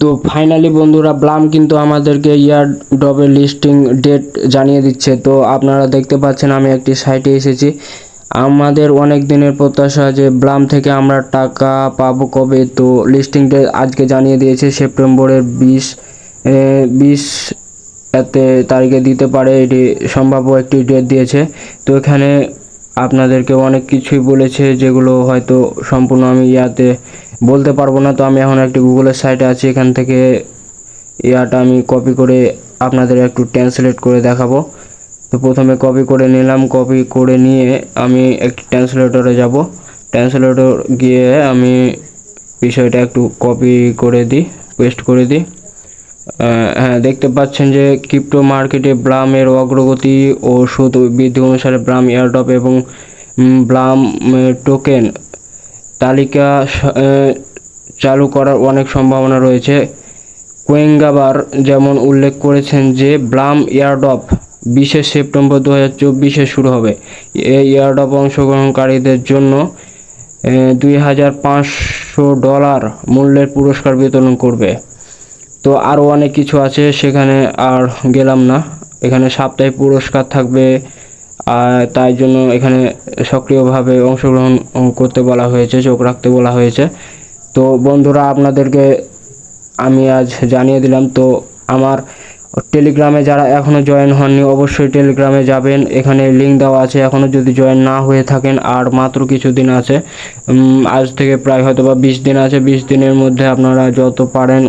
তো ফাইনালি বন্ধুরা ব্লাম কিন্তু আমাদেরকে ইয়ার ডবের লিস্টিং ডেট জানিয়ে দিচ্ছে। তো আপনারা দেখতে পাচ্ছেন আমি একটি সাইটে এসেছি। আমাদের অনেক দিনের প্রত্যাশা যে ব্লাম থেকে আমরা টাকা পাবো কবে। তো লিস্টিং ডেট আজকে জানিয়ে দিয়েছে, সেপ্টেম্বরের বিশ বিশ এতে তারিখে দিতে পারে। এটি সম্ভাব্য একটি ডেট দিয়েছে। তো এখানে আপনাদেরকে অনেক কিছুই বলেছে, যেগুলো হয়তো সম্পূর্ণ আমি ইয়াতে বলতে পারব না। তো আমি এখন একটি গুগলের সাইটে আছি, এখান থেকে ইয়াটা আমি কপি করে আপনাদের একটু ট্রান্সলেট করে দেখাবো। তো প্রথমে কপি করে নিলাম কপি করে নিয়ে আমি একটি ট্রান্সলেটরে যাব। ট্রান্সলেটর গিয়ে আমি বিষয়টা একটু কপি করে দিই পেস্ট করে দিই। হ্যাঁ দেখতে পাচ্ছেন যে ক্রিপ্টো মার্কেটে ব্লামের অগ্রগতি ও সুদ বৃদ্ধি অনুসারে ব্লাম এয়ারড্রপ এবং ব্লাম টোকেন তালিকা চালু করার অনেক সম্ভাবনা রয়েছে। কোয়েঙ্গাবার যেমন উল্লেখ করেছেন যে ব্লাম এয়ারডপ বিশে সেপ্টেম্বর দু হাজার চব্বিশে শুরু হবে। এই এয়ারডপ অংশগ্রহণকারীদের জন্য দুই হাজার পাঁচশো ডলার মূল্যের পুরস্কার বিতরণ করবে। তো আরও অনেক কিছু আছে, সেখানে আর গেলাম না। এখানে সাপ্তাহিক পুরস্কার থাকবে তাই জন্য এখানে সক্রিয়ভাবে অংশগ্রহণ করতে বলা হয়েছে, চোখ রাখতে বলা হয়েছে। তো বন্ধুরা, আপনাদেরকে আমি আজ জানিয়ে দিলাম, তো আমার টেলিগ্রামে যারা এখনও জয়েন হননি, অবশ্যই টেলিগ্রামে যাবেন। এখানে লিঙ্ক দেওয়া আছে। এখনও যদি জয়েন না হয়ে থাকেন, আর মাত্র কিছু দিন আছে আজ থেকে প্রায় হয়তো বা বিশ দিন আছে। বিশ দিনের মধ্যে আপনারা যত পারেন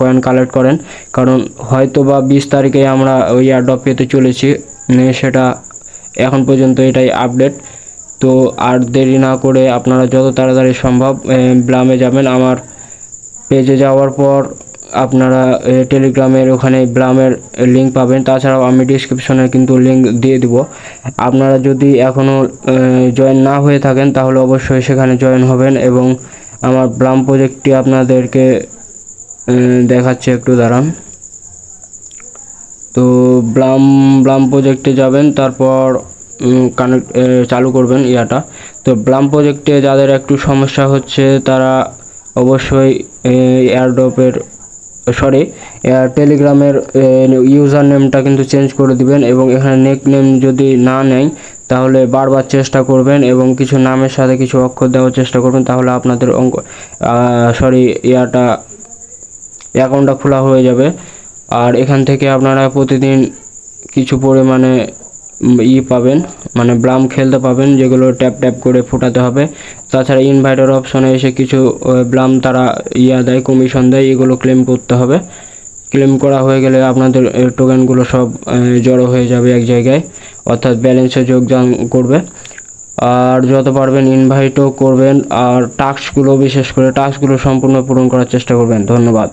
কয়েন কালেক্ট করেন। কারণ হয়তো বা বিশ তারিখে আমরা ওই এয়ারড্রপ পেতে চলেছি। সেটা এখন পর্যন্ত এটাই আপডেট তো আর দেরি না করে আপনারা যত তাড়াতাড়ি সম্ভব ব্লামে যাবেন। আমার পেজে যাওয়ার পর আপনারা টেলিগ্রামের ওখানে ব্লামের লিঙ্ক পাবেন। তাছাড়াও আমি ডিসক্রিপশনে কিন্তু লিঙ্ক দিয়ে দিব। আপনারা যদি এখনও জয়েন না হয়ে থাকেন, তাহলে অবশ্যই সেখানে জয়েন হবেন এবং আমার ব্লাম প্রজেক্টটি আপনাদেরকে দেখাচ্ছে একটু দাঁড়ান। তো ব্লাম ব্লাম প্রজেক্টে যাবেন, তারপর কানেক্ট চালু করবেন ইয়াটা। তো ব্লাম প্রজেক্টে যাদের একটু সমস্যা হচ্ছে, তারা অবশ্যই এয়ারড্রপের সরি টেলিগ্রামের ইউজার নেমটা কিন্তু চেঞ্জ করে দিবেন এবং এখানে নেক নেম যদি না নেয় তাহলে বারবার চেষ্টা করবেন এবং কিছু নামের সাথে কিছু অক্ষর দেওয়ার চেষ্টা করবেন, তাহলে আপনাদের অঙ্ক সরি, ইয়াটা অ্যাকাউন্টটা খোলা হয়ে যাবে। আর এখান থেকে আপনারা প্রতিদিন কিছু পরিমাণে ই পাবেন মানে ব্লাম খেলতে পাবেন, যেগুলো ট্যাপ ট্যাপ করে ফোটাতে হবে। তাছাড়া ইনভাইটার অপশনে এসে কিছু ব্লাম তারা ইয়া দেয় কমিশন দেয়, এগুলো ক্লেম করতে হবে। ক্লেম করা হয়ে গেলে আপনাদের টোকেনগুলো সব জড়ো হয়ে যাবে এক জায়গায়, অর্থাৎ ব্যালেন্সে যোগদান করবে। আর যত পারবেন ইনভাইটও করবেন, আর টাস্কগুলো বিশেষ করে টাস্কগুলো সম্পূর্ণ পূরণ করার চেষ্টা করবেন। ধন্যবাদ।